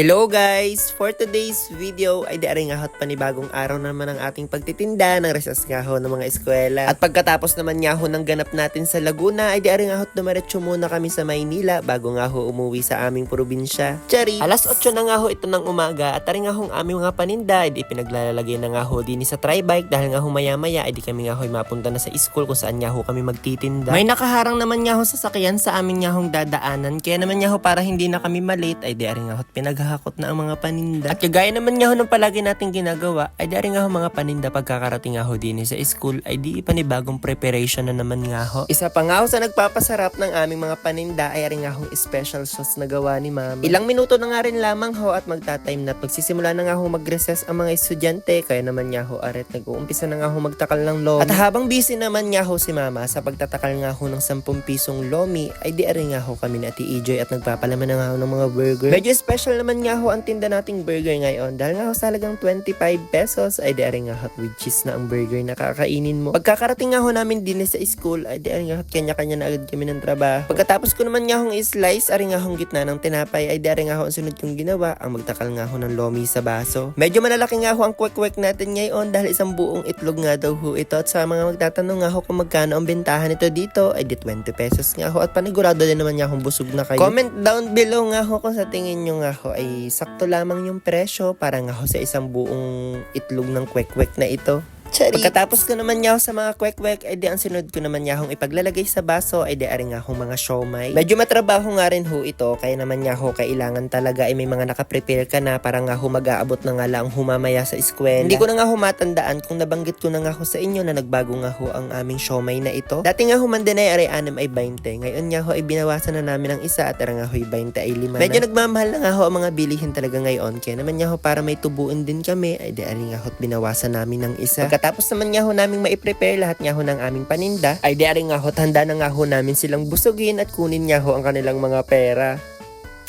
Hello guys! For today's video ay diari nga hot panibagong araw naman ang ating pagtitinda ng resas nga ho ng mga eskwela. At pagkatapos naman nga ho ng ganap natin sa Laguna ay diari nga hot dumiretso muna kami sa Maynila bago nga ho umuwi sa aming probinsya. Chari! Alas 8 na nga ho ito ng umaga at tari nga hong aming mga paninda ay di pinaglalagay na nga ho din sa tribike dahil nga ho maya maya ay di kami nga ho mapunta na sa school kung saan nga ho kami magtitinda. May nakaharang naman nga ho sa amin nga hong dadaanan kaya naman nga ho para hindi na kami malate ay diari nga ho pinaghahakot na ang mga paninda. At kagaya naman nga ho ng palagi nating ginagawa ay diari nga ho mga paninda pagkakarating nga ho din sa school ay di panibagong preparation na naman nga ho. Isa pa nga ho sa nagpapasarap ng aming mga paninda ay ari nga ho special sauce na gawa ni mama. Ilang minuto na nga rin lamang ho at magta-time na magsisimula na nga ho mag-recess ang mga estudyante kaya naman nga ho aret nag-uumpisa na nga ho magtakal ng lomi. At habang busy naman nga ho si mama sa pagtatakal nga ho ng 10 pisong lomi ay di ari nga ho kami ni Ate EJ at nagpapalaman na nga ho ng mga burger. Medyo special naman nga ho ang tinda nating burger ngayon dahil nga ho sa halagang 25 pesos ay di ari nga hot with cheese na ang burger na kakainin mo. Pagkakarating nga ho namin din sa school ay di ari nga hot kanya-kanya na agad kami ng trabaho. Pagkatapos ko naman nga hong i-slice ari nga hong gitna ng tinapay ay di ari nga ho ang sunod kong ginawa ang magtakal nga ho ng lomi sa baso. Medyo malalaki nga ho ang kwek-kwek natin ngayon dahil isang buong itlog nga daw ho ito at sa mga magtatanong nga ho kung magkano ang bentahan nito dito ay di 20 pesos nga ho at panigurado din naman nga akong busog na kayo. Comment down below nga ho kung sa tingin nyo nga ho ay sakto lamang yung presyo para nga ho sa isang buong itlog ng kwek-kwek na ito. Chari. Pagkatapos ko naman ho sa mga kwek-kwek, ay di ang sinunod ko naman nga hong ipaglalagay sa baso, ay di ari nga hong mga siomay. Medyo matrabaho nga rin ho ito, kaya naman nga ho kailangan talaga ay may mga nakaprepare ka na para nga ho mag-aabot na nga lang humamaya sa eskwela. Hindi ko na nga ho matandaan kung nabanggit ko na nga ho sa inyo na nagbago nga ho ang aming siomay na ito. Dati nga ho man din ay ari anim ay 20, ngayon nga ho ay binawasan na namin ang isa at ara nga ho ay 20 ay 5 Medyo nagmamahal na nga ho ang mga bilihin talaga ngayon, kaya naman nga ho para may tubuin din kami, ay di ari nga ho binawasan namin ng isa. Pagkatapos naman nga ho naming maiprepare lahat nga ho ng aming paninda, ay di ari nga ho handa na nga ho namin silang busugin at kunin nga ho ang kanilang mga pera.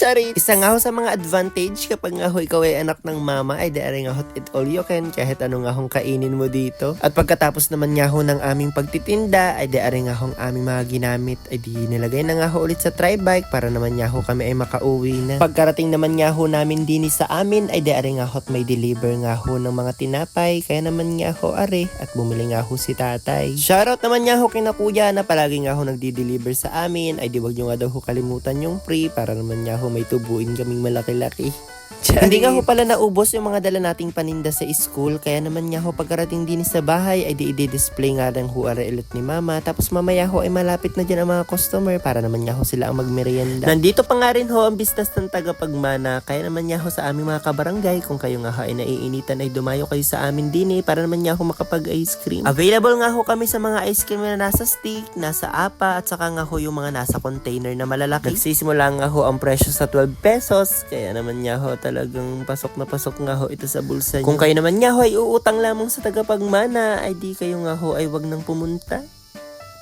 Charit! Isa nga ho sa mga advantage kapag nga ho ikaw ay anak ng mama ay dari nga ho it all you can kahit ano nga hong kainin mo dito. At pagkatapos naman nga ho ng aming pagtitinda ay dari nga hong aming mga ginamit ay di nilagay na nga ho ulit sa tribike para naman nga ho kami ay makauwi na. Pagkarating naman nga ho namin din sa amin ay dari nga ho may deliver nga ho ng mga tinapay kaya naman nga ho are at bumili nga ho si tatay. Shoutout naman nga ho kina kuya na palagi nga ho nagdi-deliver sa amin ay di wag nyo nga daw ho kalimutan yung free para naman nga ho may tubuin kaming malaki-laki. Hindi nga ho pala naubos yung mga dala nating paninda sa school kaya naman nga ho pagkarating din sa bahay ay di i-display nga ng huara ulit ni mama tapos mamaya ho ay malapit na dyan ang mga customer para naman nga ho sila ang magmerienda. Nandito pa nga rin ho ang business ng tagapagmana kaya naman nga ho sa aming mga kabarangay kung kayo nga ho ay naiinitan ay dumayo kayo sa amin din eh para naman nga ho makapag ice cream. Available nga ho kami sa mga ice cream na nasa stick, nasa apa at saka nga ho yung mga nasa container na malalaki. Nagsisimula nga ho ang presyo sa 12 pesos kaya naman nga ho talagang pasok na pasok nga ho ito sa bulsa niyo. Kung kayo naman nga ho ay uutang lamang sa tagapagmana, ay di kayo nga ho ay wag nang pumunta.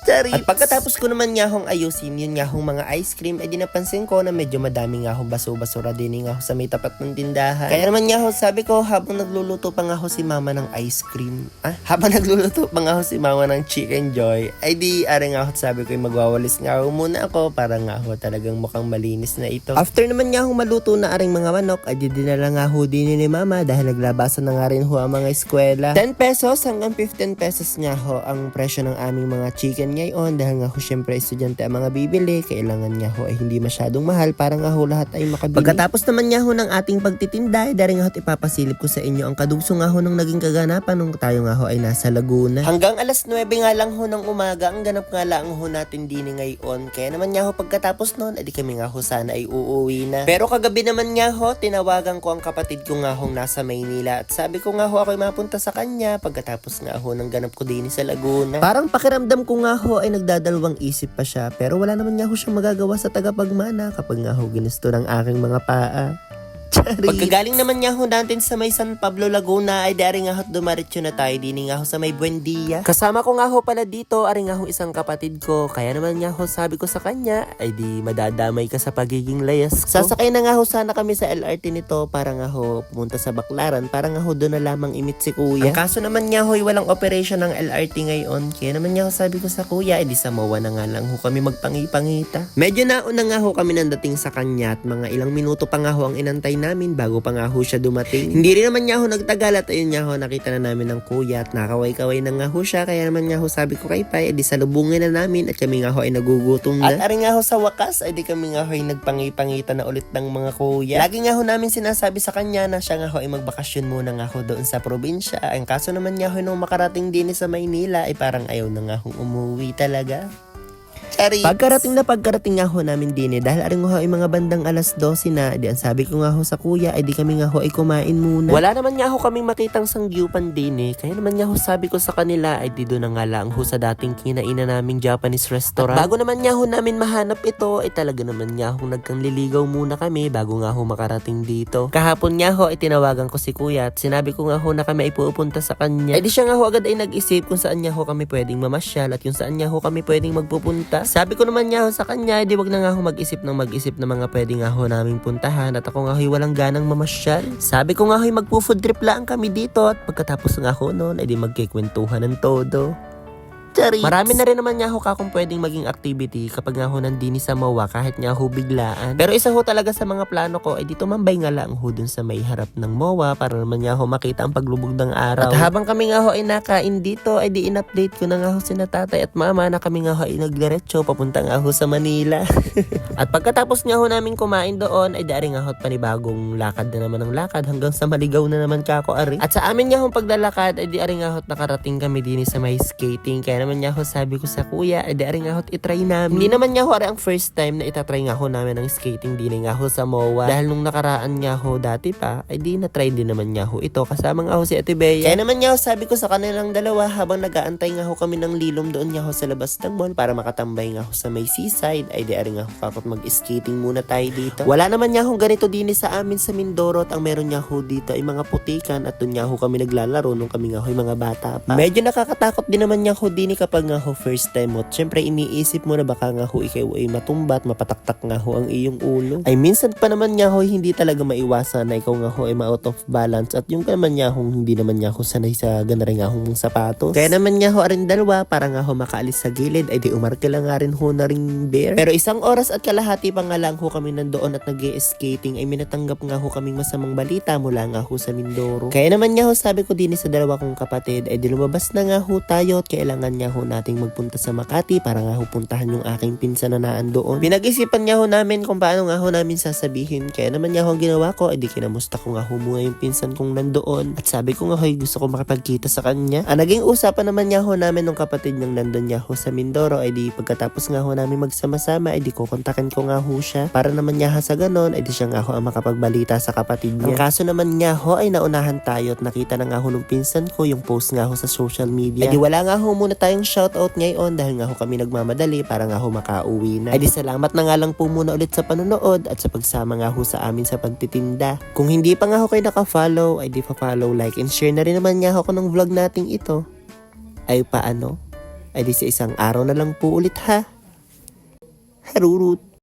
Charits. At pagkatapos ko naman nga hong ayusin yun nga hong mga ice cream, ay di napansin ko na medyo madami nga hong baso-basura din nga ho sa may tapat ng tindahan. Kaya naman nga ho, sabi ko habang nagluluto pa nga ho si mama ng ice cream, ah, habang nagluluto pa nga ho si mama ng chicken joy, ay di are nga ho sabi ko magwawalis nga ho muna ako para nga ho talagang mukhang malinis na ito. After naman nga ho maluto na aring mga manok, ay di dinala nga ho din ni mama dahil naglabasan na nga rin ho ang mga eskwela. 10 pesos hanggang 15 pesos nga ho ang presyo ng aming mga chicken ngayon dahil nga ho syempre estudyante ang mga bibili, kailangan nga ho ay hindi masyadong mahal para nga ho lahat ay makabili. Pagkatapos naman nga ho ng ating pagtitinda, ay dari nga ho ipapasilip ko sa inyo ang kadugso nga ho ng naging kaganapan nung tayo nga ho ay nasa Laguna. Hanggang alas 9 nga lang ho ng umaga, ang ganap nga lang ho natin din ngayon. Kaya naman nga ho pagkatapos noon, edi kami nga ho sana ay uuwi na. Pero kagabi naman nga ho, tinawagan ko ang kapatid ko nga ho nasa Maynila at sabi ko nga ho ako'y mapunta sa kanya pagkatapos nga ho ng ganap ko din sa Laguna. Parang pakiramdam ko nga ho ay nagdadalawang isip pa siya pero wala naman nga ho siyang magagawa sa tagapagmana kapag nga ho ginusto ng aking mga paa. Charis. Pagkagaling naman nga ho natin sa may San Pablo Laguna ay dari nga ho dumaretso na tayo din nga ho sa may Buendia. Kasama ko nga ho pala dito ari nga ho isang kapatid ko kaya naman nga ho sabi ko sa kanya ay di madadamay ka sa pagiging layas ko. Sasakay na nga ho sana kami sa LRT nito para nga ho pumunta sa Baklaran para nga ho doon na lamang imit si kuya. Ang kaso naman nga ho walang operation ng LRT ngayon kaya naman nga ho sabi ko sa kuya ay di sa MOA na nga lang ho kami magpangipangita. Medyo nauna nga ho kami nang dating sa kanya at mga ilang minuto pa nga ho ang inantay namin namin bago pa nga ho siya dumating. Hindi rin naman niya ho nagtagal at ayun nga ho nakita na namin ng kuya at nakaway-kaway na nga ho siya kaya naman nga ho sabi ko kay Pai edi salubungin na namin at kami nga ho ay nagugutom na. At ari nga ho sa wakas edi kami nga ho ay nagpangipangitan na ulit ng mga kuya. Lagi nga ho namin sinasabi sa kanya na siya nga ho ay magbakasyon muna nga ho doon sa probinsya. Ang kaso naman nga ho nung makarating din sa Maynila ay parang ayaw na nga ho umuwi talaga. Charis. Pagkarating na pagkarating nga ho namin din eh, dahil aring ho ay mga bandang alas 12 na, di ang sabi ko nga ho sa kuya, ay di kami nga ho ay kumain muna. Wala naman nga ho kaming makitang sangyupan din eh, kaya naman nga ho sabi ko sa kanila, ay di doon na nga lang ho sa dating kinainan naming Japanese restaurant. At bago naman nga ho namin mahanap ito, ay talaga naman nga ho nagkang liligaw muna kami bago nga ho makarating dito. Kahapon nga ho, ay tinawagan ko si kuya at sinabi ko nga ho na kami ay pupunta sa kanya. Ay di siya nga ho agad ay nag-isip kung saan nga ho kami pwedeng mamasyal at kung saan nga ho kami pwedeng magpupunta. Sabi ko naman nga ho sa kanya, di wag na nga ho mag-isip ng mag-isip ng mga pwede nga ho naming puntahan at ako nga ho'y walang ganang mamasyal. Sabi ko nga ho'y magpo-food trip lang kami dito at pagkatapos nga ho noon, ay di magkikwentuhan ng todo. Charis. Marami na rin naman nga ho ka kung pwedeng maging activity kapag nga ho nandini sa MOA kahit nga ho biglaan. Pero isa ho talaga sa mga plano ko ay dito mambay nga lang ho dun sa may harap ng MOA para naman nga ho makita ang paglubog ng araw. At habang kami nga ho ay nakain dito ay di in-update ko na nga ho sina tatay at mama na kami nga ho ay nagdiretso papunta nga ho sa Manila. at pagkatapos nga ho namin kumain doon ay dari nga ho at panibagong lakad na naman ang lakad hanggang sa maligaw na naman kako ari. At sa amin nga ho paglalakad ay di ari nga ho at nakarating kami din sa may skating kaya naman nga ho sabi ko sa kuya ay di ari nga ho itry namin. Hindi naman nga ho ang first time na itatry nga ho namin ang skating din nga ho sa MOA dahil nung nakaraan nga ho dati pa ay di na-try din naman nga ho ito kasama nga ho si Ate Bea. Kaya naman nga ho sabi ko sa kanilang dalawa habang nag-aantay nga ho kami ng lilom doon nga ho sa labas ng mall para makatambay nga ho sa may seaside ay di ari nga ho kapot mag-skating muna tayo dito. Wala naman nga ho ganito din sa amin sa Mindoro at ang meron nga ho dito ay mga putikan at doon nga ho kami naglalaro nung kami nga ho mga bata pa. Medyo nakakatakot din naman nga ho din kapag nga ho first time mo. Siyempre iniisip mo na baka nga ho ikaw ay matumbat, mapataktak nga ho ang iyong ulo. Ay minsan pa naman nga ho hindi talaga maiwasan na ikaw nga ho ay ma-out of balance at yung naman nga ho hindi naman nga ho sanay sa ganari nga ho mong sapatos. Kaya naman nga ho arin dalawa para nga ho makaalis sa gilid ay di umarke lang nga rin ho na ring bear. Pero isang oras at kalahati pa nga lang ho kami nandoon at nag skating ay minatanggap nga ho kaming masamang balita mula nga ho sa Mindoro. Kaya naman nga ho sabi ko din sa dalawa kong kapatid ay di lumabas na nga ho tayo at kailangan nga ho nating magpunta sa Makati para nga ho puntahan yung aking pinsan na naan doon. Pinag-isipan nga ho namin kung paano nga ho namin sasabihin. Kaya naman nga ho ang ginawa ko, edi kinamusta ko nga ho muna yung pinsan kong nandoon. At sabi ko nga ho, gusto ko makipagkita sa kanya. Ang naging usapan naman nga ho namin ng kapatid ng nandun nga ho sa Mindoro, edi pagkatapos nga ho namin magsama-sama, edi kukontakin ko nga ho siya. Para naman nga ha sa ganon, edi siya nga ho ang makapagbalita sa kapatid niya. Ang kaso naman nga ho ay naunahan tayo at nakita na nga ho ng pinsan ko yung post nga ho sa social media. Edi wala nga ho muna tayong shoutout ngayon dahil nga ho kami nagmamadali para nga ho makauwi na. Edi salamat na nga lang po muna ulit sa panonood at sa pagsama nga ho sa amin sa pagtitinda. Kung hindi pa nga ho kayo naka-follow, ay di pa-follow, like, and share na rin naman nga ho ko ng vlog nating ito. Ay paano? Ay di sa isang araw na lang po ulit ha. Harurut.